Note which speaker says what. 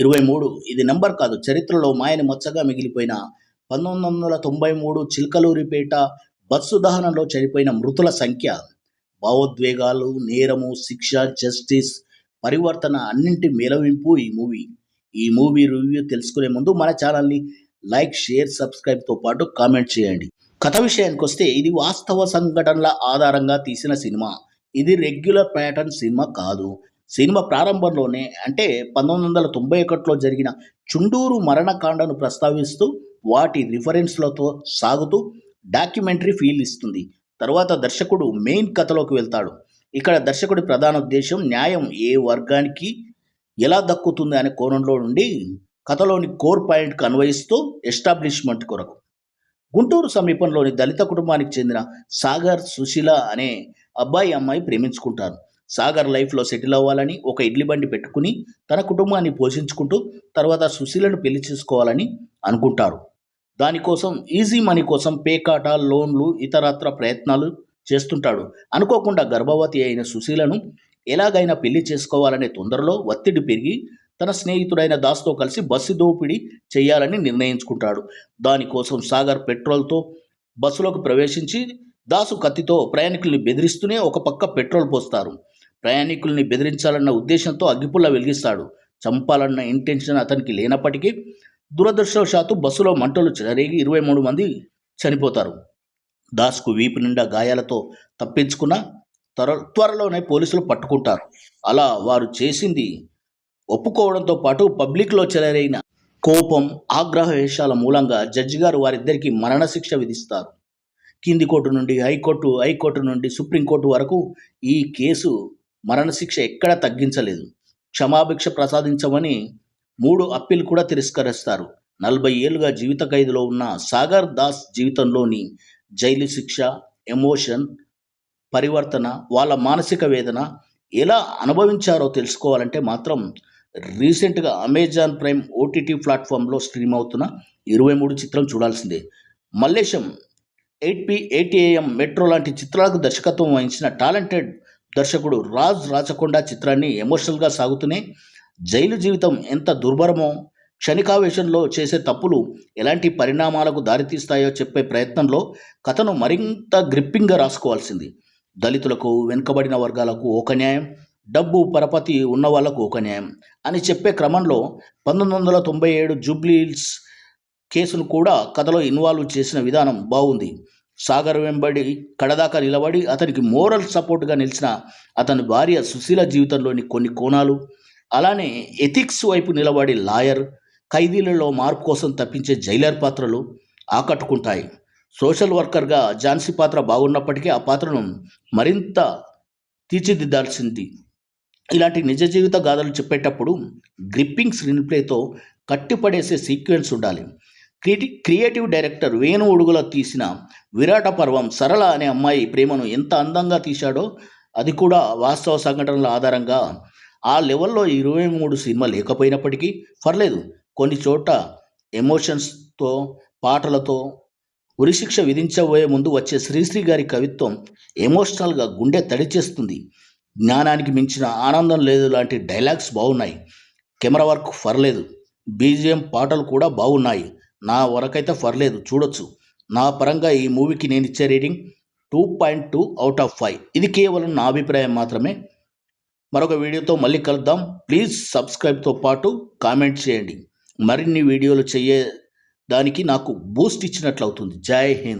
Speaker 1: ఇరవై మూడు. ఇది నెంబర్ కాదు. చరిత్రలో మాయని మచ్చగా మిగిలిపోయిన పంతొమ్మిది వందల తొంభై మూడు చిలకలూరిపేట బస్సు దహనంలో చనిపోయిన మృతుల సంఖ్య భావోద్వేగాలు నేరము శిక్ష జస్టిస్ పరివర్తన అన్నింటి మేలవింపు ఈ మూవీ. ఈ మూవీ రివ్యూ తెలుసుకునే ముందు మన ఛానల్ని లైక్ షేర్ సబ్స్క్రైబ్తో పాటు కామెంట్ చేయండి. కథ విషయానికి వస్తే ఇది వాస్తవ సంఘటనల ఆధారంగా తీసిన సినిమా. ఇది రెగ్యులర్ ప్యాటర్న్ సినిమా కాదు. సినిమా ప్రారంభంలోనే అంటే పంతొమ్మిది వందల తొంభై ఒకటిలో జరిగిన చుండూరు మరణకాండను ప్రస్తావిస్తూ వాటి రిఫరెన్స్లతో సాగుతూ డాక్యుమెంటరీ ఫీల్ ఇస్తుంది. తర్వాత దర్శకుడు మెయిన్ కథలోకి వెళ్తాడు. ఇక్కడ దర్శకుడి ప్రధాన ఉద్దేశం న్యాయం ఏ వర్గానికి ఎలా దక్కుతుంది అనే కోణంలో నుండి కథలోని కోర్ పాయింట్కి అన్వయిస్తూ ఎస్టాబ్లిష్మెంట్ కొరకు. గుంటూరు సమీపంలోని దళిత కుటుంబానికి చెందిన సాగర్ సుశీల అనే అబ్బాయి అమ్మాయి ప్రేమించుకుంటారు. సాగర్ లైఫ్లో సెటిల్ అవ్వాలని ఒక ఇడ్లీ బండి పెట్టుకుని తన కుటుంబాన్ని పోషించుకుంటూ తర్వాత సుశీలను పెళ్ళి చేసుకోవాలని అనుకుంటారు. దానికోసం ఈజీ మనీ కోసం పేకాట లోన్లు ఇతరత్ర ప్రయత్నాలు చేస్తుంటాడు. అనుకోకుండా గర్భవతి అయిన సుశీలను ఎలాగైనా పెళ్ళి చేసుకోవాలనే తొందరలో ఒత్తిడి పెరిగి తన స్నేహితుడైన దాస్తో కలిసి బస్సు దోపిడీ చేయాలని నిర్ణయించుకుంటాడు. దానికోసం సాగర్ పెట్రోల్తో బస్సులోకి ప్రవేశించి దాసు కత్తితో ప్రయాణికుల్ని బెదిరిస్తూనే ఒక పక్క పెట్రోల్ పోస్తారు. ప్రయాణికుల్ని బెదిరించాలన్న ఉద్దేశంతో అగ్గిపుల్ల వెలిగిస్తాడు. చంపాలన్న ఇంటెన్షన్ అతనికి లేనప్పటికీ దురదృష్టవశాత్తు బస్సులో మంటలు చెలరేగి ఇరవై మూడు మంది చనిపోతారు. దాస్కు వీపు నిండా గాయాలతో తప్పించుకున్న త్వర త్వరలోనే పోలీసులు పట్టుకుంటారు. అలా వారు చేసింది ఒప్పుకోవడంతో పాటు పబ్లిక్లో చెలరైన కోపం ఆగ్రహవేశాల మూలంగా జడ్జి గారు వారిద్దరికీ మరణశిక్ష విధిస్తారు. కింది కోర్టు నుండి హైకోర్టు హైకోర్టు నుండి సుప్రీంకోర్టు వరకు ఈ కేసు మరణశిక్ష ఎక్కడ తగ్గించలేదు. క్షమాభిక్ష ప్రసాదించమని మూడు అప్పీల్ కూడా తిరస్కరిస్తారు. నలభై ఏళ్ళుగా జీవిత ఖైదులో ఉన్న సాగర్ దాస్ జీవితంలోని జైలు శిక్ష ఎమోషన్ పరివర్తన వాళ్ళ మానసిక వేదన ఎలా అనుభవించారో తెలుసుకోవాలంటే మాత్రం రీసెంట్గా అమెజాన్ ప్రైమ్ ఓటీటీ ప్లాట్ఫామ్లో స్ట్రీమ్ అవుతున్న ఇరవై మూడు చిత్రం చూడాల్సిందే. Mallesham eight P eighty AM Metro లాంటి చిత్రాలకు దర్శకత్వం వహించిన టాలెంటెడ్ దర్శకుడు రాజ్ రాచకొండ చిత్రాన్ని ఎమోషనల్గా సాగుతూనే జైలు జీవితం ఎంత దుర్భరమో క్షణికావేశంలో చేసే తప్పులు ఎలాంటి పరిణామాలకు దారితీస్తాయో చెప్పే ప్రయత్నంలో కథను మరింత గ్రిప్పింగ్గా రాసుకోవాల్సింది. దళితులకు వెనుకబడిన వర్గాలకు ఒక న్యాయం డబ్బు పరపతి ఉన్న వాళ్ళకు ఒక న్యాయం అని చెప్పే క్రమంలో పంతొమ్మిది వందల తొంభై ఏడు జూబ్లీల్స్ కేసును కూడా కథలో ఇన్వాల్వ్ చేసిన విధానం బాగుంది. సాగర్ వెంబడి కడదాకా నిలబడి అతనికి మోరల్ సపోర్ట్గా నిలిచిన అతని భార్య సుశీల జీవితంలోని కొన్ని కోణాలు అలానే ఎథిక్స్ వైపు నిలబడి లాయర్ ఖైదీలలో మార్పు కోసం తప్పించే జైలర్ పాత్రలు ఆకట్టుకుంటాయి. సోషల్ వర్కర్గా ఝాన్సీ పాత్ర బాగున్నప్పటికీ ఆ పాత్రను మరింత తీర్చిదిద్దాల్సింది. ఇలాంటి నిజ జీవిత గాథలు చెప్పేటప్పుడు గ్రిప్పింగ్ స్క్రీన్ ప్లేతో కట్టిపడేసే సీక్వెన్స్ ఉండాలి. క్రియేటి క్రియేటివ్ డైరెక్టర్ వేణు ఉడుగుల తీసిన విరాట పర్వం సరళ అనే అమ్మాయి ప్రేమను ఎంత అందంగా తీశాడో అది కూడా వాస్తవ సంఘటనల ఆధారంగా. ఆ లెవెల్లో ఇరవై మూడు సినిమా లేకపోయినప్పటికీ పర్లేదు. కొన్ని చోట ఎమోషన్స్తో పాటలతో ఉరిశిక్ష విధించబోయే ముందు వచ్చే శ్రీశ్రీ గారి కవిత్వం ఎమోషనల్గా గుండె తడిచేస్తుంది. జ్ఞానానికి మించిన ఆనందం లేదు లాంటి డైలాగ్స్ బాగున్నాయి కెమెరా వర్క్ పర్లేదు. బీజిఎం పాటలు కూడా బాగున్నాయి నా వరకైతే పర్లేదు చూడొచ్చు. నా పరంగా ఈ మూవీకి నేను ఇచ్చే rating two point two out of five. ఇది కేవలం నా అభిప్రాయం మాత్రమే. మరొక వీడియోతో మళ్ళీ కలుద్దాం. ప్లీజ్ సబ్స్క్రైబ్తో పాటు కామెంట్ చేయండి. మరిన్ని వీడియోలు చేయ దానికి నాకు బూస్ట్ ఇచ్చినట్లు అవుతుంది జై హింద్.